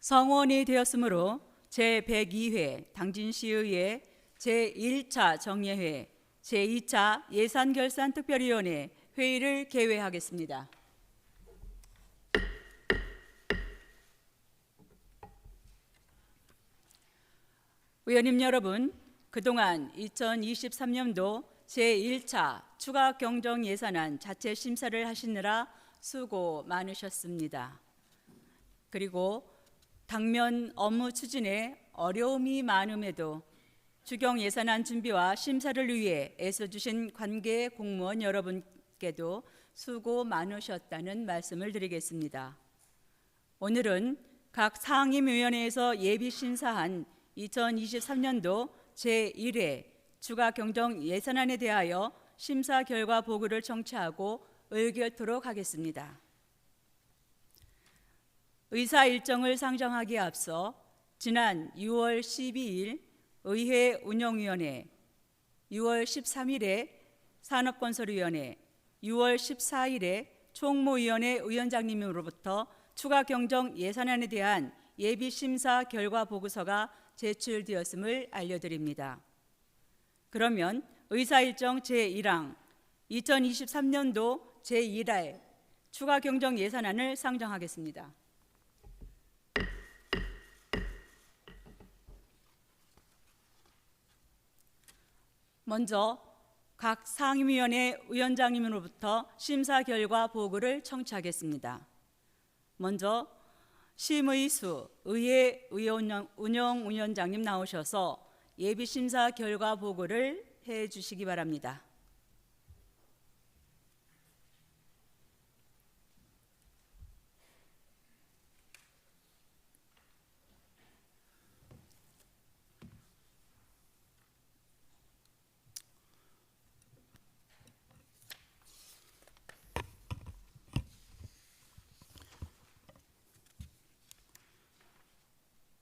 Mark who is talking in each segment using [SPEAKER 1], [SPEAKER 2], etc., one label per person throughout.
[SPEAKER 1] 성원이 되었으므로 제102회 당진시의회 제1차 정례회 제2차 예산결산특별위원회 회의를 개회하겠습니다. 의원님 여러분, 그동안 2023년도 제1차 추가 경정 예산안 자체 심사를 하시느라 수고 많으셨습니다. 그리고 당면 업무 추진에 어려움이 많음에도 추경 예산안 준비와 심사를 위해 애써주신 관계 공무원 여러분께도 수고 많으셨다는 말씀을 드리겠습니다. 오늘은 각 상임위원회에서 예비 심사한 2023년도 제1회 추가 경정 예산안에 대하여 심사 결과 보고를 청취하고 의결토록 하겠습니다. 의사 일정을 상정하기에 앞서 지난 6월 12일 의회 운영위원회, 6월 13일에 산업건설위원회, 6월 14일에 총무위원회 위원장님으로부터 추가 경정 예산안에 대한 예비 심사 결과 보고서가 제출되었음을 알려드립니다. 그러면 의사 일정 제1항 2023년도 제1할 추가 경정 예산안을 상정하겠습니다. 먼저 각 상임위원회 위원장님으로부터 심사 결과 보고를 청취하겠습니다. 먼저 심의 수 의회 운영, 운영위원장님 나오셔서 예비 심사 결과 보고를 해 주시기 바랍니다.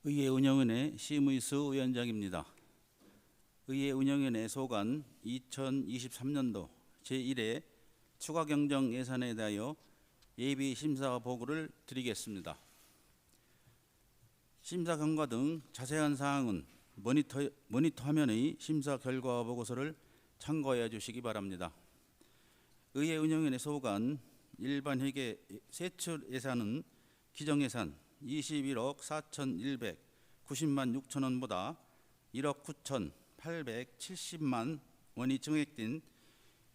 [SPEAKER 2] 의회 운영위원회 심의수 위원장입니다. 의회 운영위원회 소관 2023년도 제1회 추가 경정 예산에 대하여 예비 심사 보고를 드리겠습니다. 심사 경과 등 자세한 사항은 모니터, 모니터 화면의 심사 결과 보고서를 참고해 주시기 바랍니다. 의회 운영위원회 소관 일반 회계 세출 예산은 기정 예산 21억 4,190만 6천 원보다 1억 9,870만 원이 증액된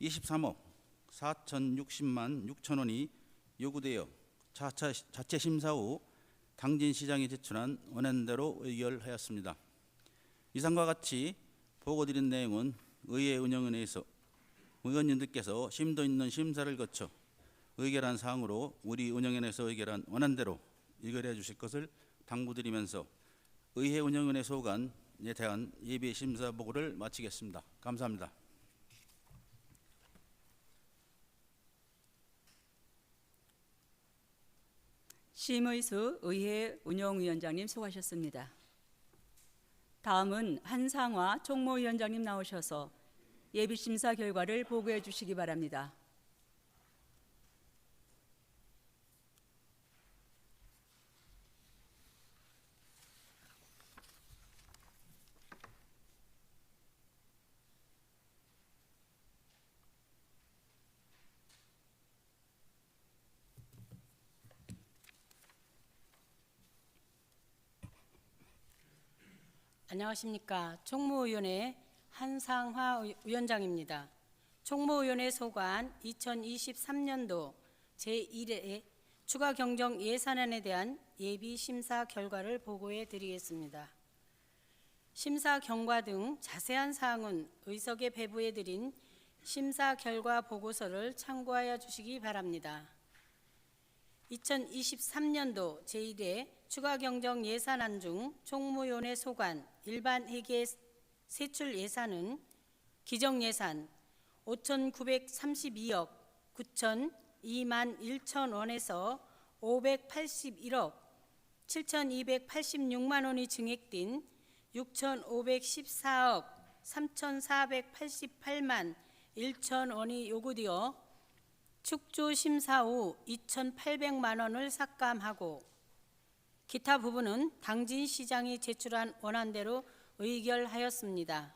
[SPEAKER 2] 23억 4,060만 6천 원이 요구되어 자체, 자체 심사 후 당진 시장에 제출한 원안대로 의결하였습니다. 이상과 같이 보고드린 내용은 의회 운영위원회에서 의원님들께서 심도 있는 심사를 거쳐 의결한 사항으로 우리 운영위원회에서 의결한 원안대로 의결해 주실 것을 당부드리면서 의회 운영위원회 소관에 대한 예비 심사 보고를 마치겠습니다. 감사합니다.
[SPEAKER 1] 심의수 의회 운영위원장님 수고하셨습니다. 다음은 한상화 총무위원장님 나오셔서 예비 심사 결과를 보고해 주시기 바랍니다.
[SPEAKER 3] 안녕하십니까. 총무위원회 한상화 의- 위원장입니다. 총무위원회 소관 2023년도 제1회 추가 경정 예산안에 대한 예비 심사 결과를 보고해 드리겠습니다. 심사 경과 등 자세한 사항은 의석에 배부해 드린 심사 결과 보고서를 참고하여 주시기 바랍니다. 2023년도 제1회 추가 경정 예산안 중 총무위원회 소관 일반 회계 세출 예산은 기정 예산 5,932억 9천 2만 1천 원에서 581억 7,286만 원이 증액된 6,514억 3,488만 1천 원이 요구되어 축조 심사 후 2,800만 원을 삭감하고 기타 부분은 당진 시장이 제출한 원안대로 의결하였습니다.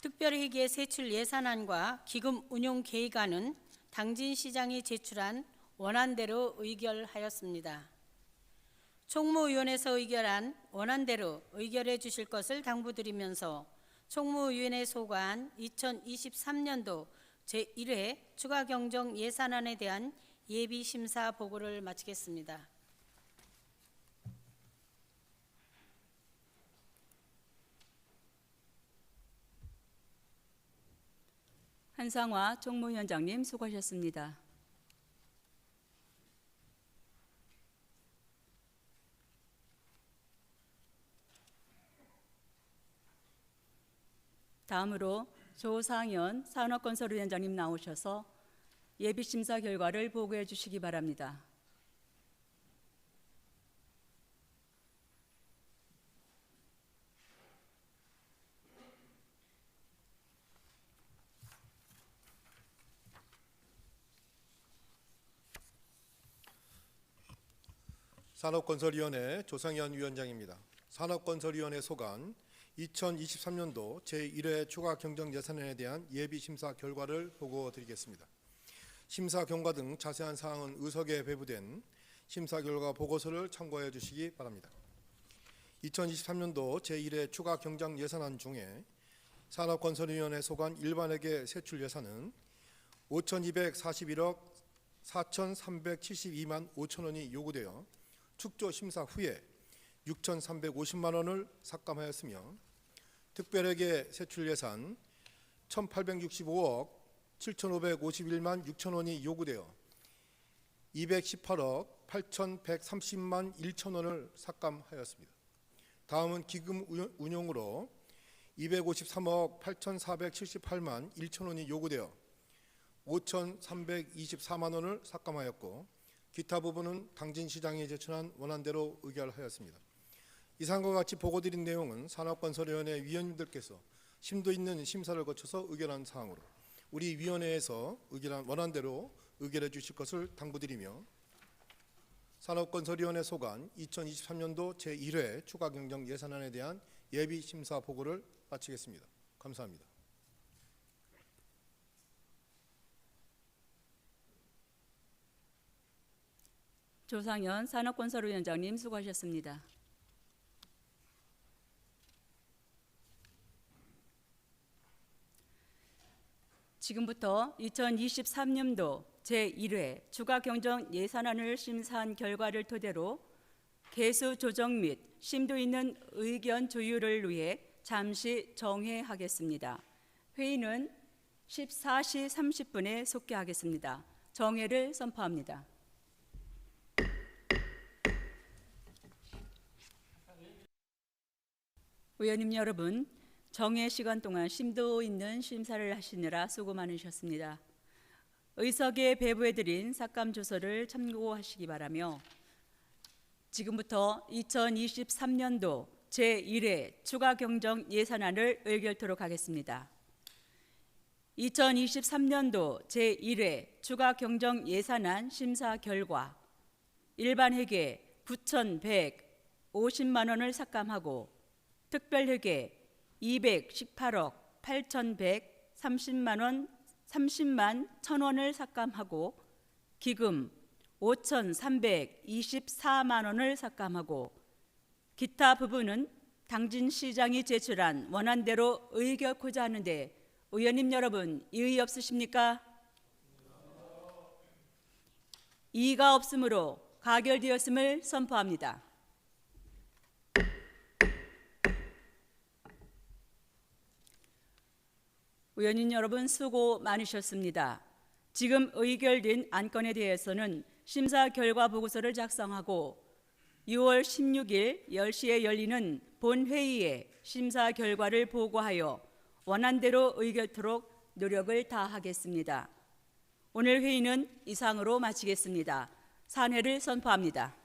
[SPEAKER 3] 특별회계 세출 예산안과 기금 운용 계획안은 당진 시장이 제출한 원안대로 의결하였습니다. 총무위원회에서 의결한 원안대로 의결해 주실 것을 당부드리면서 총무위원회 소관 2023년도 제1회 추가 경정 예산안에 대한 예비 심사 보고를 마치겠습니다.
[SPEAKER 1] 한상화 총무위원장님 수고하셨습니다. 다음으로 조상현 산업건설위원장님 나오셔서 예비심사 결과를 보고해 주시기 바랍니다.
[SPEAKER 4] 산업건설위원회 조상현 위원장입니다. 산업건설위원회 소관 2023년도 제1회 추가 경정 예산안에 대한 예비 심사 결과를 보고 드리겠습니다. 심사 경과 등 자세한 사항은 의석에 배부된 심사 결과 보고서를 참고해 주시기 바랍니다. 2023년도 제1회 추가 경정 예산안 중에 산업건설위원회 소관 일반회계 세출 예산은 5,241억 4,372만 5천 원이 요구되어 축조 심사 후에 6,350만 원을 삭감하였으며 특별회계 세출 예산 1,865억 7,551만 6천 원이 요구되어 218억 8,130만 1천 원을 삭감하였습니다. 다음은 기금 운용- 운용으로 253억 8,478만 1천 원이 요구되어 5,324만 원을 삭감하였고 기타 부분은 당진시장에 제출한 원안대로 의결하였습니다. 이상과 같이 보고드린 내용은 산업건설위원회 위원님들께서 심도 있는 심사를 거쳐서 의결한 사항으로 우리 위원회에서 의결한 원안대로 의결해 주실 것을 당부드리며 산업건설위원회 소관 2023년도 제1회 추가 경정 예산안에 대한 예비 심사 보고를 마치겠습니다. 감사합니다.
[SPEAKER 1] 조상현 산업건설위원장님 수고하셨습니다. 지금부터 2023년도 제1회 추가 경정 예산안을 심사한 결과를 토대로 개수 조정 및 심도 있는 의견 조율을 위해 잠시 정회하겠습니다. 회의는 14시 30분에 속개하겠습니다. 정회를 선포합니다. 의원님 여러분, 정회 시간 동안 심도 있는 심사를 하시느라 수고 많으셨습니다. 의석에 배부해드린 삭감 조서를 참고하시기 바라며 지금부터 2023년도 제1회 추가 경정 예산안을 의결토록 하겠습니다. 2023년도 제1회 추가 경정 예산안 심사 결과 일반 회계 9,150만 원을 삭감하고 특별회계 218억 8,130만 원 30만 1천 원을 삭감하고 기금 5,324만 원을 삭감하고 기타 부분은 당진 시장이 제출한 원안대로 의결코자 하는데 의원님 여러분 이의 없으십니까? 이의가 없으므로 가결되었음을 선포합니다. 의원님 여러분 수고 많으셨습니다. 지금 의결된 안건에 대해서는 심사 결과 보고서를 작성하고 6월 16일 10시에 열리는 본회의에 심사 결과를 보고하여 원안대로 의결토록 노력을 다하겠습니다. 오늘 회의는 이상으로 마치겠습니다. 산회를 선포합니다.